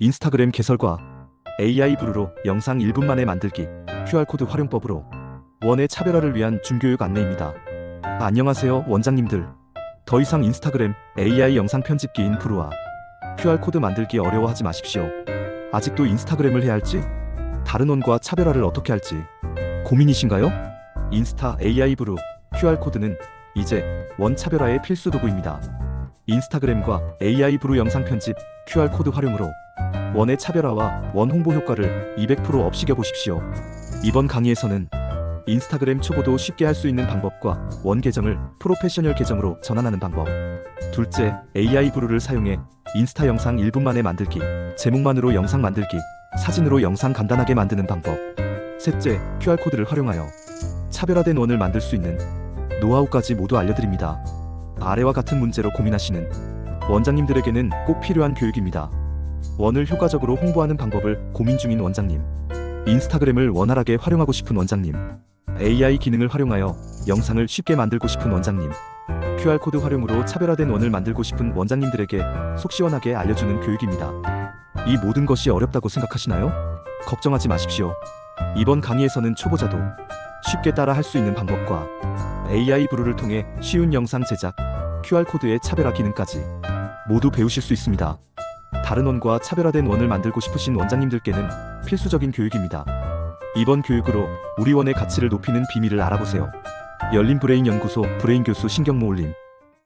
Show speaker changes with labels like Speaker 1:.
Speaker 1: 인스타그램 개설과 AI 브루로 영상 1분 만에 만들기 QR코드 활용법으로 원의 차별화를 위한 준교육 안내입니다. 안녕하세요 원장님들. 더 이상 인스타그램 AI 영상 편집기인 브루와 QR코드 만들기 어려워하지 마십시오. 아직도 인스타그램을 해야 할지 다른 원과 차별화를 어떻게 할지 고민이신가요? 인스타 AI 브루 QR코드는 이제 원 차별화의 필수 도구입니다. 인스타그램과 AI 브루 영상 편집 QR코드 활용으로 원의 차별화와 원 홍보 효과를 200% 업시겨 보십시오. 이번 강의에서는 인스타그램 초보도 쉽게 할 수 있는 방법과 원 계정을 프로페셔널 계정으로 전환하는 방법. 둘째, AI 브루를 사용해 인스타 영상 1분 만에 만들기, 제목만으로 영상 만들기, 사진으로 영상 간단하게 만드는 방법. 셋째, QR코드를 활용하여 차별화된 원을 만들 수 있는 노하우까지 모두 알려드립니다. 아래와 같은 문제로 고민하시는 원장님들에게는 꼭 필요한 교육입니다. 원을 효과적으로 홍보하는 방법을 고민 중인 원장님, 인스타그램을 원활하게 활용하고 싶은 원장님, AI 기능을 활용하여 영상을 쉽게 만들고 싶은 원장님, QR코드 활용으로 차별화된 원을 만들고 싶은 원장님들에게 속 시원하게 알려주는 교육입니다. 이 모든 것이 어렵다고 생각하시나요? 걱정하지 마십시오. 이번 강의에서는 초보자도 쉽게 따라 할 수 있는 방법과 AI 브루를 통해 쉬운 영상 제작, QR코드의 차별화 기능까지 모두 배우실 수 있습니다. 다른 원과 차별화된 원을 만들고 싶으신 원장님들께는 필수적인 교육입니다. 이번 교육으로 우리 원의 가치를 높이는 비밀을 알아보세요. 열린 브레인 연구소 브레인 교수 신경모 올림